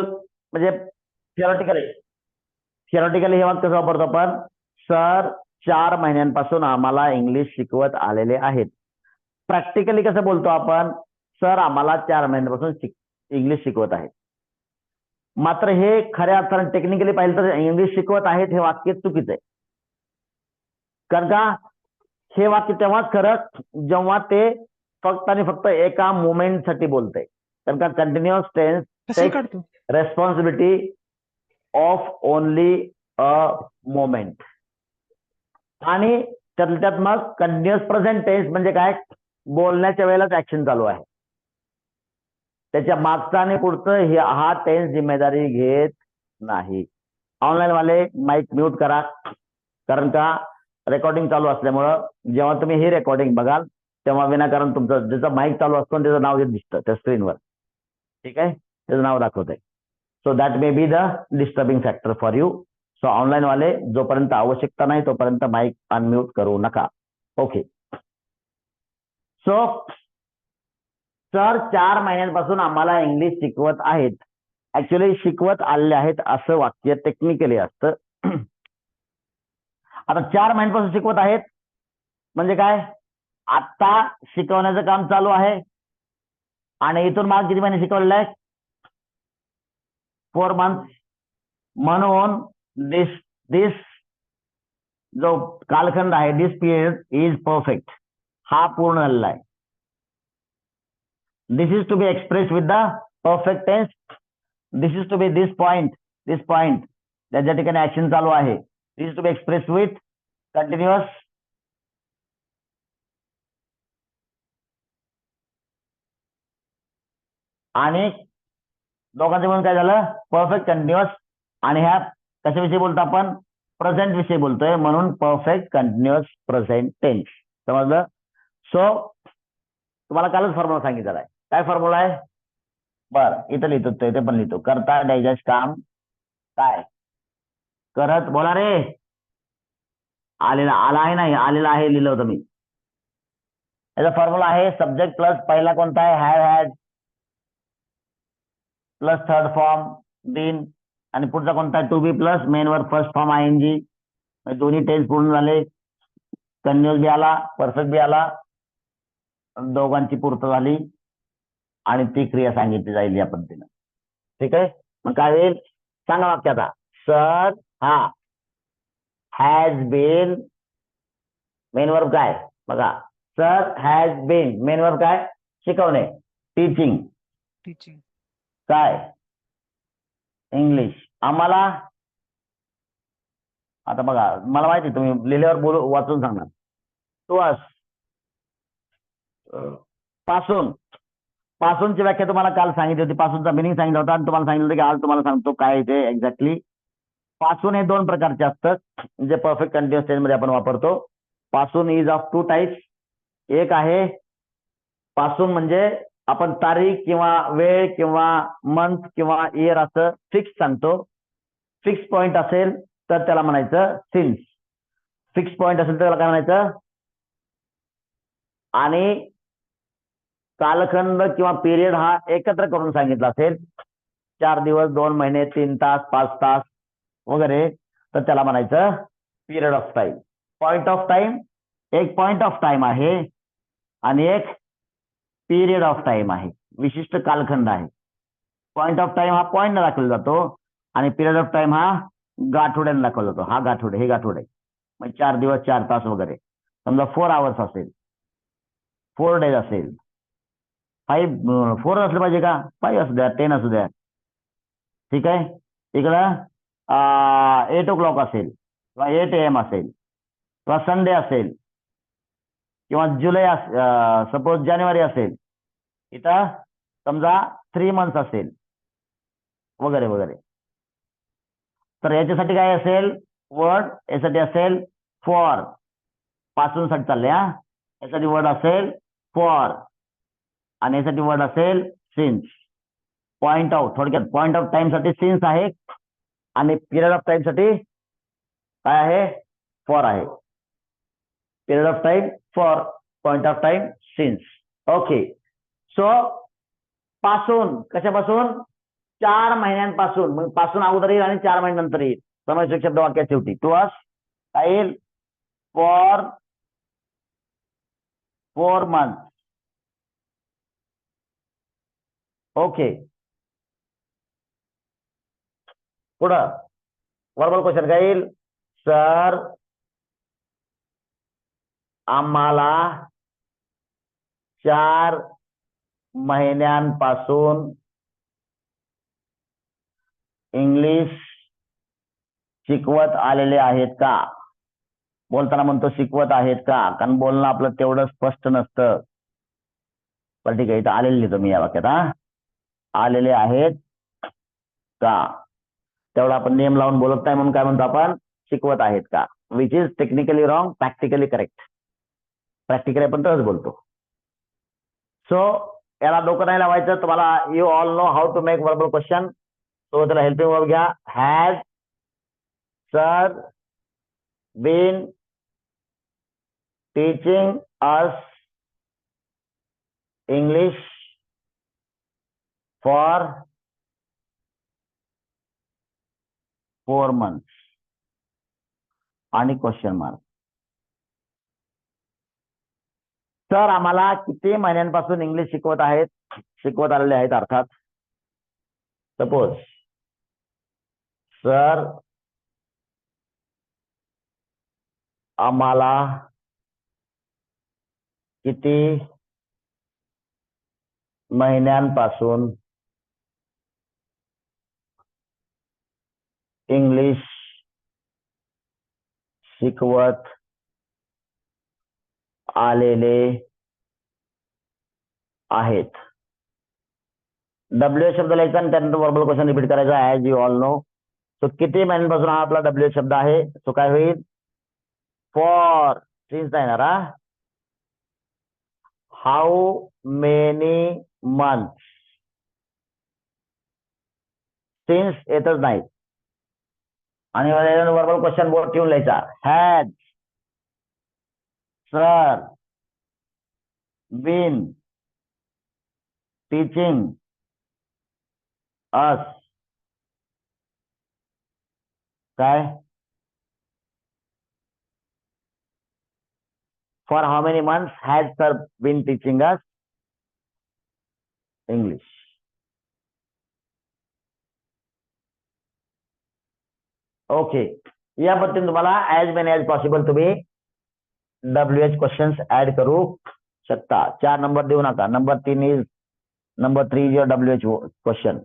म्हणजे theoretically theoretically हे वाक्य कसं वापरतो आपण. सर चार महिन्यांपासून आम्हाला इंग्लिश शिकवत आलेले आहेत. प्रॅक्टिकली कसं बोलतो आपण? सर आम्हाला चार महिन्यांपासून शिक इंग्लिश शिकवत आहेत. मात्र हे खऱ्या अर्थाने टेक्निकली पाहिलं तर इंग्लिश शिकवत आहेत हे वाक्य चुकीचं आहे. कारण का? हे वाक्य तेव्हाच खरं जेव्हा ते फक्त आणि फक्त एका मुवमेंटसाठी बोलतंय. कारण का? Continuous tense responsibility of only responsibility of only a moment. आणि त्यातल्या त्यात मग कंटिन्युअस प्रेझेंट टेन्स म्हणजे काय? बोलण्याच्या वेळेलाच ऍक्शन चालू आहे. त्याच्या मागचा आणि पुढचं हे हा टेन्स जिम्मेदारी घेत नाही. ऑनलाईन वाले माईक म्यूट करा. कारण का? रेकॉर्डिंग चालू असल्यामुळं जेव्हा तुम्ही ही रेकॉर्डिंग बघाल तेव्हा विनाकारण तुमचं ज्याचं माईक चालू असतो त्याचं नाव दिसतं त्या स्क्रीनवर ठीक आहे? त्याचं नाव दाखवत आहे so that may be the disturbing factor for you so online वाले जोपर्यंत आवश्यकता नाही तोपर्यंत माईक अनम्यूट करू नका ओके सो सर चार महिन्यांपासून आम्हाला इंग्लिश शिकवत आहेत. ऍक्च्युली शिकवत आलेले आहेत असं वाक्य टेक्निकली असतं. आता चार महिन्यांपासून शिकवत आहेत. म्हणजे काय? आता शिकवण्याचं काम चालू आहे. आणि इथून माग किती महिने शिकवलेलं आहे? फोर मंथ म्हणून दिस दिस जो कालखंड आहे दिस पिरियड इज परफेक्ट हा पूर्ण झालेला आहे. This is to be express with the perfect tense this is to be this point this point ज्या ठिकाणी ऍक्शन चालू आहे. This is to be express with continuous आणि लोकांचं म्हणून काय झालं? परफेक्ट कंटिन्युअस आणि ह्या कशाविषयी बोलतो आपण? प्रेझेंट विषयी बोलतोय. म्हणून परफेक्ट कंटिन्युअस प्रेझेंट टेन्स समजलं? सो तुम्हाला कालच फॉर्म्युला सांगितलेला आहे. काय फॉर्म्युला आहे? बर इथं लिहितो ते ते पण लिहितो. करता डायजेस्ट काम. काय? करत बोला रे. आलेला आला आहे नाही? आलेला आहे लिहिलं होतं मी. याचा फॉर्म्युला आहे सब्जेक्ट प्लस पहिला कोणता आहे? Have had plus third form been आणि पुढचा कोणता? To be plus main verb first form I N G दोन्ही टेन्स पूर्ण झाले. कंटिन्युअस बी आला परफेक्ट बी आला. दोघांची पूर्त झाली. आणि ती क्रिया सांगितली जाईल या पद्धतीनं. ठीक आहे? मग काय होईल? सांगा वाक्य आता सर हा. हॅज बीन मेन वर्क काय? बघा. Sir has been main work काय? शिकवणे. टीचिंग टीचिंग काय? इंग्लिश आम्हाला? आता बघा मला माहिती तुम्ही लिहिल्यावर बोलू वाचून सांगणार. टू असपासून. पासूनची व्याख्या तुम्हाला काल सांगितली होती. पासूनचा मिनिंग सांगितलं होता. आणि तुम्हाला सांगितलं होतं की आज तुम्हाला सांगतो काय ते एक्झॅक्टली पासून हे दोन प्रकारचे असतात जे परफेक्ट कंटिन्युअस टेन्समध्ये आपण वापरतो. पासून इज ऑफ टू टाईप्स एक आहे पासून म्हणजे आपण तारीख किंवा वेळ किंवा मंथ किंवा इयर असं फिक्स सांगतो. फिक्स पॉइंट असेल तर त्याला म्हणायचं सिन्स फिक्स पॉइंट असेल तर त्याला काय म्हणायचं? आणि कालखंड किंवा पिरियड हा एकत्र करून सांगितला असेल. चार दिवस दोन महिने तीन तास पाच तास वगैरे. तर त्याला म्हणायचं period of time point of time एक पॉइंट ऑफ टाइम आहे. आणि एक पिरियड ऑफ टाइम आहे. विशिष्ट कालखंड आहे. पॉइंट ऑफ टाइम हा पॉइंट दाखवला जातो आणि पिरियड ऑफ टाइम हा गाठोड्याने दाखवला जातो. हा गाठोडे हे गाठोडे. म्हणजे चार दिवस चार तास वगैरे. समजा फोर आवर्स असेल. फोर डेज असेल. फाईव्ह फोर असलं पाहिजे का? फाईव्ह असू द्या टेन असू द्या. ठीक आहे? इकडं एट ओ क्लॉक असेल. किंवा एट ए एम असेल. किंवा संडे असेल. किंवा जुलै सपोज जानेवारी असेल इथं समजा थ्री मंथ्स असेल वगैरे वगैरे. तर याच्यासाठी काय असेल वर्ड यासाठी असेल फॉरपासून साठी चालले हा. यासाठी वर्ड असेल फॉर आणि यासाठी वर्ड असेल सिन्स पॉइंट ऑफ थोडक्यात पॉइंट ऑफ टाइमसाठी सिन्स आहे आणि पिरियड ऑफ टाइमसाठी काय आहे फॉर आहे. Period of time for point of time since okay so पासून कशापासून? चार महिन्यांपासून. मग पासून अगोदर येईल आणि चार महिन्यानंतर येईल. समावेशक शब्द वाक्यात शेवटी टू अस काय येईल फॉर फोर मंथ ओके पुढं. वर्बल क्वेश्चन काय येईल? सर आम्हाला चार महिन्यांपासून इंग्लिश शिकवत आलेले आहेत का? बोलताना म्हणतो शिकवत आहेत का? कारण बोलणं आपलं तेवढं स्पष्ट नसतं. पण ठीक आहे इथं आलेले लिहितो मी या वाक्यात हा. आलेले आहेत का? तेवढा आपण नियम लावून बोलत नाही म्हणून काय म्हणतो आपण? शिकवत आहेत का? Which is technically wrong practically correct practically आपण तरच बोलतो. सो याला डोकं नाही लावायचं. तुम्हाला you all know how to make verbal question तो त्याला हेल्पिंग वर्ब घ्या. Has sir been teaching us English for four months आणि क्वेश्चन मार्क सर आम्हाला किती महिन्यांपासून इंग्लिश शिकवत आहेत? शिकवत आलेले आहेत अर्थात. सपोज सर आम्हाला किती महिन्यांपासून इंग्लिश शिकवत आलेले आहेत. डब्ल्यू शब्द लिहायचा आणि त्यानंतर वर्बल क्वेश्चन रिपीट करायचा as you all know so किती महिन्यांपासून हा आपला डब्ल्यू शब्द आहे? सो काय होईल? फॉर सिन्स नाही येणार हा? हाऊ मेनी मंथ सिन्स येतच नाही आणि वर्बल क्वेश्चन बोर्ड ठेवून लिहायचा. Has सर बीन टीचिंग अस काय for how many months has sir been teaching us English okay या पद्धतीने तुम्हाला ऍज मेनी ऍज पॉसिबल तुम्ही W H question add करू शकता. चार नंबर देऊ नका. नंबर तीन is number three is your W H question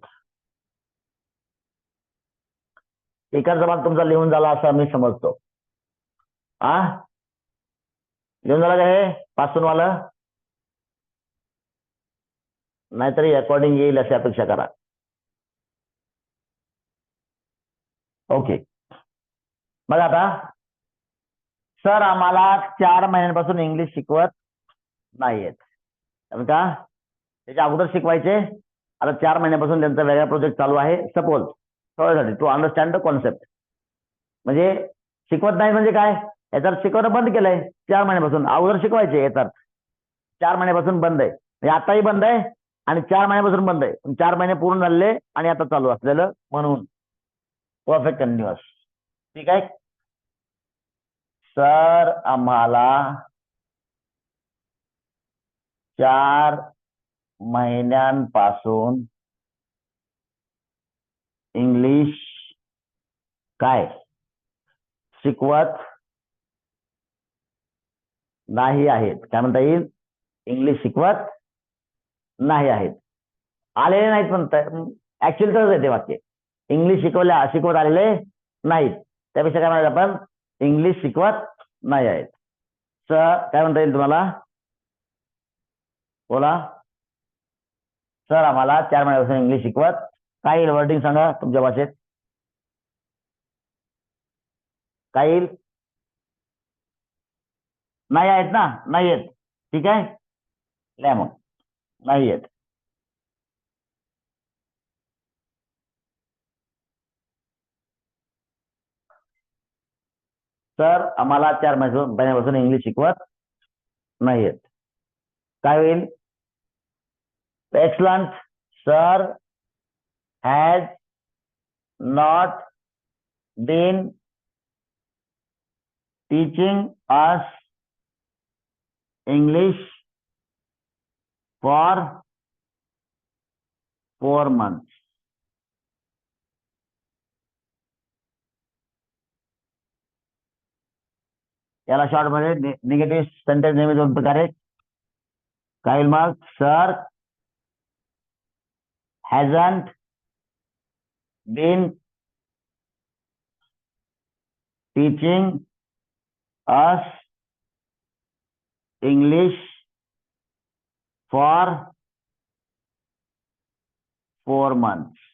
एकाच भाग तुमचा लिहून झाला असं मी समजतो. आ? लिहून झाला का हे? पासून वाला? नाहीतरी अकॉर्डिंग येईल अशी अपेक्षा करा. ओके मग आता. सर आम्हाला चार महिन्यांपासून इंग्लिश शिकवत नाहीयेत. कारण का? त्याच्या अगोदर शिकवायचे. आता चार महिन्यापासून त्यांचा वेगळा प्रोजेक्ट चालू आहे. सपोज सगळ्यासाठी टू अंडरस्टँड द कॉन्सेप्ट म्हणजे शिकवत नाही म्हणजे काय? याच्यात शिकवणं बंद केलंय. चार महिन्यापासून. अगोदर शिकवायचे याच्यात चार महिन्यापासून बंद आहे. म्हणजे आताही बंद आहे आणि चार महिन्यापासून बंद आहे. पण चार महिने पूर्ण झाले आणि आता चालू असलेलं म्हणून. परफेक्ट कंटिन्युअस ठीक आहे? सर आम्हाला चार महिन्यांपासून इंग्लिश काय शिकवत नाही आहेत. काय म्हणता येईल? इंग्लिश शिकवत नाही आहेत. आलेले नाहीत म्हणता ऍक्च्युअली तरच आहे ते वाक्य. इंग्लिश शिकवल्या शिकवत आलेले नाहीत. त्यापेक्षा काय म्हणायचं आपण? इंग्लिश शिकवत नाही आहेत. सर काय म्हणता येईल तुम्हाला? बोला. सर आम्हाला चार महिन्यापासून इंग्लिश शिकवत काय येईल वर्डिंग सांगा तुमच्या भाषेत. काय येईल नाही आहेत ना? नाही आहेत. ठीक आहे? लिहा मग. नाही आहेत. सर आम्हाला चार महिन्यापासून महिन्यापासून इंग्लिश शिकवत नाही आहेत काय होईल? Excellent sir has not been teaching us English for four months याला शॉर्टमध्ये निगेटिव्ह सेंटेन्स नेहमी दोन प्रकारे काय होईल मग sir hasn't been teaching us English for four months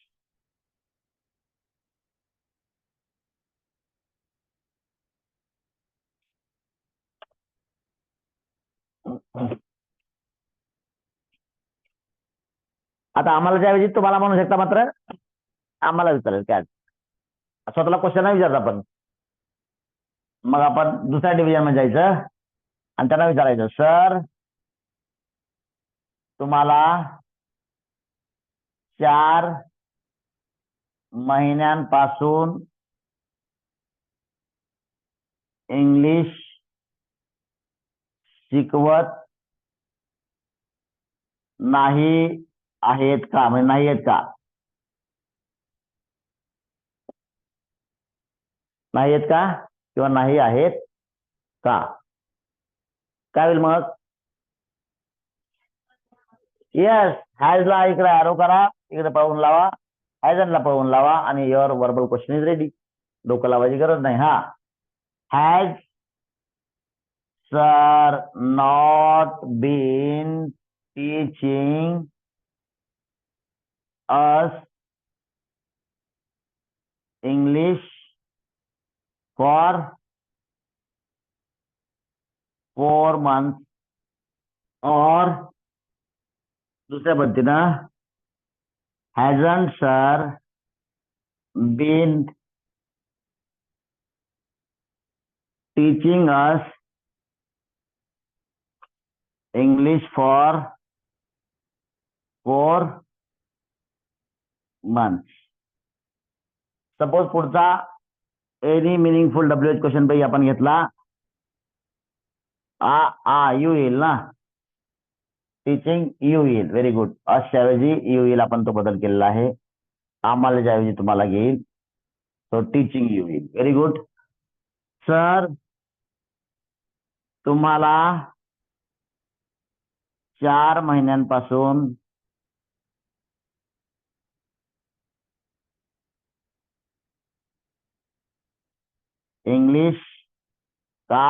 आता आम्हाला ज्याऐवजी तुम्हाला म्हणू शकता मात्र आम्हाला विचारेल काय? स्वतःला क्वेश्चन नाही विचारत आपण. मग आपण दुसऱ्या डिव्हिजनमध्ये जायचं आणि त्यांना विचारायचं सर तुम्हाला चार महिन्यांपासून इंग्लिश शिकवत नाही आहेत का? म्हणजे नाही आहेत का? नाही आहेत का? किंवा नाही आहेत का? काय होईल मग? येस हॅजला इकडे आरो करा. इकडे पळवून लावा. हॅजनला पळवून लावा. आणि your verbal question is ready डोकं लावायची गरज नाही हा. Has sir not been teaching us English for four months or दुसऱ्या पद्धतीनं hasn't sir been teaching us English for four month suppose पुढचा any meaningful W H question पैकी आपण घेतला. आ आ यू येईल ना? टीचिंग यू येईल. व्हेरी गुड ऐवजी यू येईल. आपण तो बदल केलेला आहे. आम्हाला ज्याऐवजी तुम्हाला घेईल तो टीचिंग यू येईल. व्हेरी गुड सर तुम्हाला चार महिन्यांपासून इंग्लिश का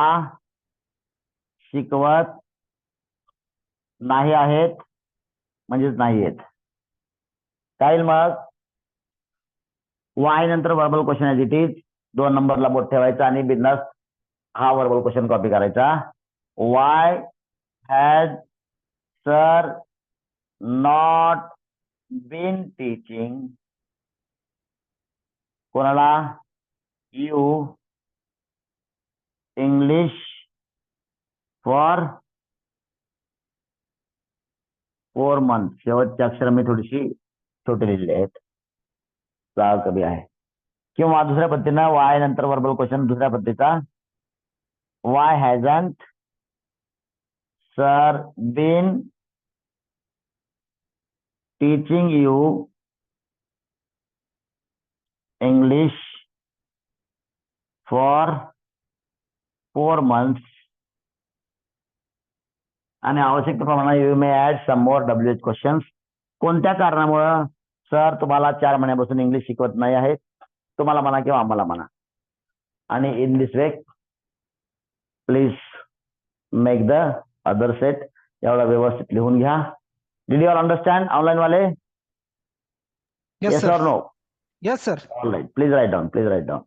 शिकवत नाही आहेत? म्हणजेच नाही आहेत. काय मग? वाय नंतर वर्बल क्वेश्चन आहे इट इज दोन नंबरला बोट ठेवायचा आणि बिझनेस हा वर्बल क्वेश्चन कॉपी करायचा. Why has sir not been teaching कोणाला you English for four month शेवटचे अक्षर मी थोडीशी छोटे लिहिलेले आहेत. जागा कमी आहे. किंवा दुसऱ्या पद्धतीनं वाय नंतर वर्बल क्वेश्चन दुसऱ्या पद्धतीचा why hasn't sir been teaching you English for four months आणि आवश्यकतेप्रमाणे you may add some more W H questions कोणत्या कारणामुळं सर तुम्हाला चार महिन्यापासून इंग्लिश शिकवत नाही आहे? तुम्हाला म्हणा किंवा आम्हाला म्हणा. आणि in this way please make the other set एवढा व्यवस्थित लिहून घ्या. Did you all understand online Wale? Yes, yes sir. or no? Yes, sir. All right. Please write down. Please write down.